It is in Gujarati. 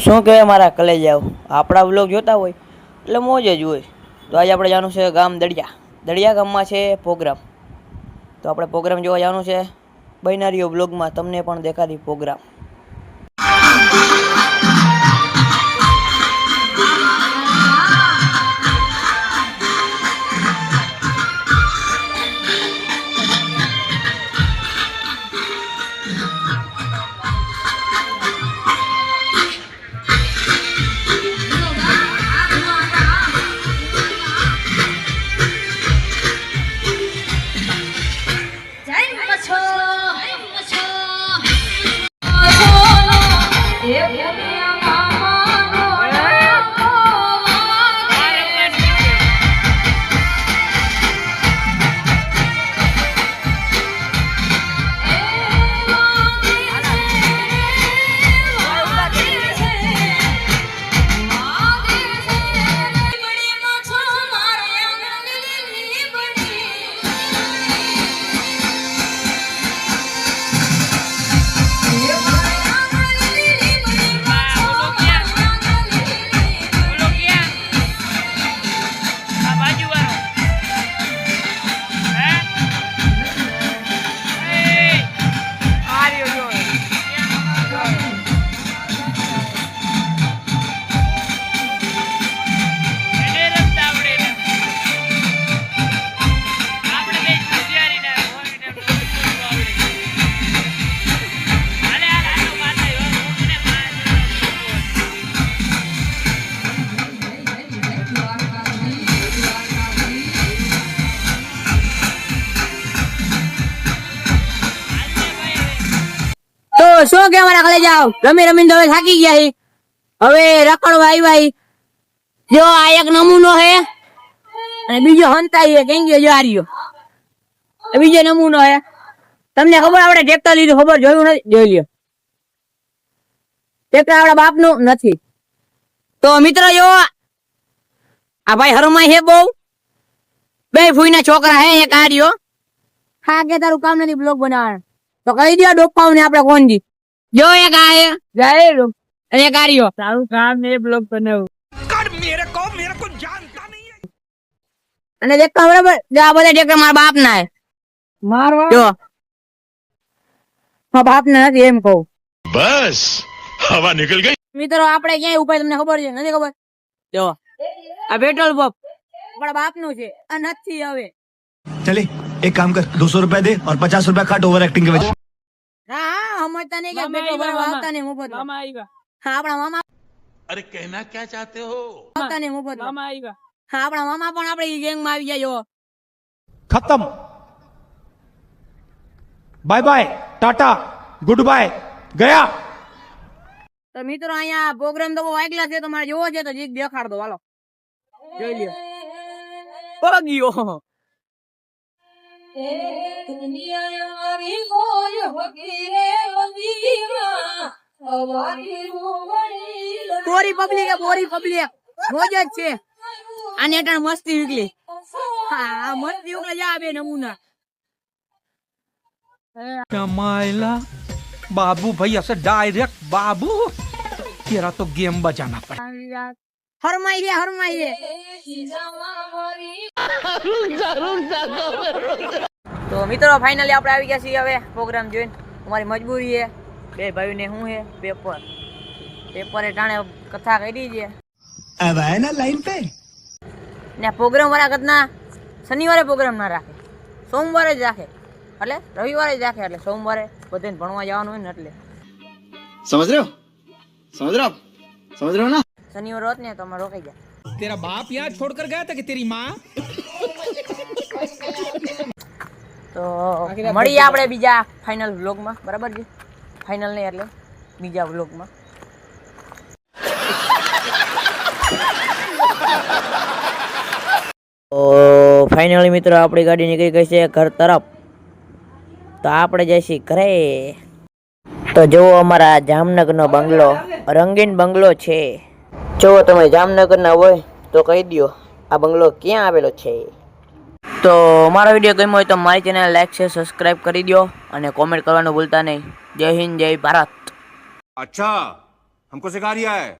શું કહેવાય મારા કલેજાઓ? આપણા વ્લોગ જોતા હોય, એટલે મોજ જ હોય. તો આજે આપણે જવાનું છે ગામ દળિયા. દડિયા ગામમાં છે પ્રોગ્રામ તો આપણે પ્રોગ્રામ જોવા જવાનું છે. બૈનારીઓ બ્લોગમાં તમને પણ દેખાડી પ્રોગ્રામ તો શું કે અમારા કલે જાવ રમી રમીને તો હવે થાકી ગયા છે હવે રખડવા આવ્યા છે. જો આ એક નમૂનો હે અને બીજો હંતાઈ હે કેમ ગયો જો આ રહ્યો. આ બીજો નમૂનો હે. તમને ખબર આપણે ટ્રેક્ટર લીધું ખબર? જોયું નથી? જોઈ લ્યો. ટ્રેક્ટર આપણા બાપનું નથી. તો મિત્ર જો આ ભાઈ હરમાઈ હે બહુ. બે ફૂઈના છોકરા હે એક આ રહ્યો. હા કે તારું કામ નથી બ્લોગ બનાવવાનું. તો કહી દો ડોપાવ ને આપડે કોણ જી જો એક આય જાહેર અને એક તારું કામ એ બ્લોગ બનાવું કડ મેરે કો મેરે કો જાનતા નહીં અને દેખ તો બરાબર જો આ બધા ટેક્ટર મારા બાપ ના હે. મારવા? જો. મારા બાપ ના નથી એમ કહું. બસ હવા નીકળ ગઈ. મિત્રો આપણે ક્યાંય ઉપાય તમને ખબર છે? નથી ખબર? જો. આ પેટ્રોલ પંપ આપણા બાપનું છે આ નથી હવે. ચલી એક કામ કર 200 રૂપિયા દે और 50 રૂપિયા કાટ ઓવર એક્ટિંગ કે વચ્ચે હા. समझता नहीं मामा कि मैं आएगा, नहीं, वो बोल मामा आएगा। हाँ अपना मामा अरे कहना क्या चाहते हो? मामा, नहीं, वो मामा आएगा। हाँ मामा अपना अपने गैंग खत्म। Bye bye tata good bye गया। तो मित्रों आया प्रोग्राम तो वो एक लाख है तुम्हारा जो है तो जीत दिया खाड़ दो वालो जो लिया ओगियो ए दुनिया यारी हो यो की रे બોરી પબ્લિક બોરી પબ્લિક મોજ જ છે. આને અટાણ મસ્તી વીકલી હા મસ્તી વીકલે જા બે નમૂના. કમાયલા બાબુ ભાઈ હશે ડાયરેક્ટ બાબુ. તેરા તો ગેમ બજાના પડે. હરમાઈ રે હરમાઈ રે તો મિત્રો ફાઇનલી આપણે આવી ગયા છીએ હવે પ્રોગ્રામ જોઈને. અમારી મજબૂરી છે. બે ભાઈઓને શું હે? પેપર. પેપરે ટાણે કથા કરી છે. પ્રોગ્રામ વાળા કદના શનિવારે પ્રોગ્રામ ના રાખે. સોમવારે જ રાખે. એટલે રવિવારે જ રાખે એટલે સોમવારે બધાને ભણવા જવાનું હોય ને એટલે. સમજ રહ્યો? સમજ રહ્યો સમજ રહ્યો ના? શનિવાર હોત ને તો રોકાઈ જાય તેરા બાપ યહાં છોડકર ગયા હતા કે તેરી માં? તો મળીએ આપણે બીજા ફાઇનલ વ્લોગમાં બરાબર છે? ફાઇનલ નહીં એટલે બીજા વ્લોગમાં ફાઇનલી મિત્રો, આપણી ગાડી નીકળી ગઈ છે ઘર તરફ? તો આપણે જઈશું ઘરે. તો જુઓ અમારા જામનગરનો બંગલો, રંગીન બંગલો છે. જો તમે જામનગરના હોય તો કહી દો આ બંગલો ક્યાં આવેલો છે? તો મારા વીડિયો ગમ્યો હોય તો મારી ચેનલ લાઈક છે સબસ્ક્રાઇબ કરી દો અને કોમેન્ટ કરવાનું ભૂલતા નહીં. જય હિન્દ, જય ભારત. અચ્છા, હમકો સિખા રહ્યા હૈ.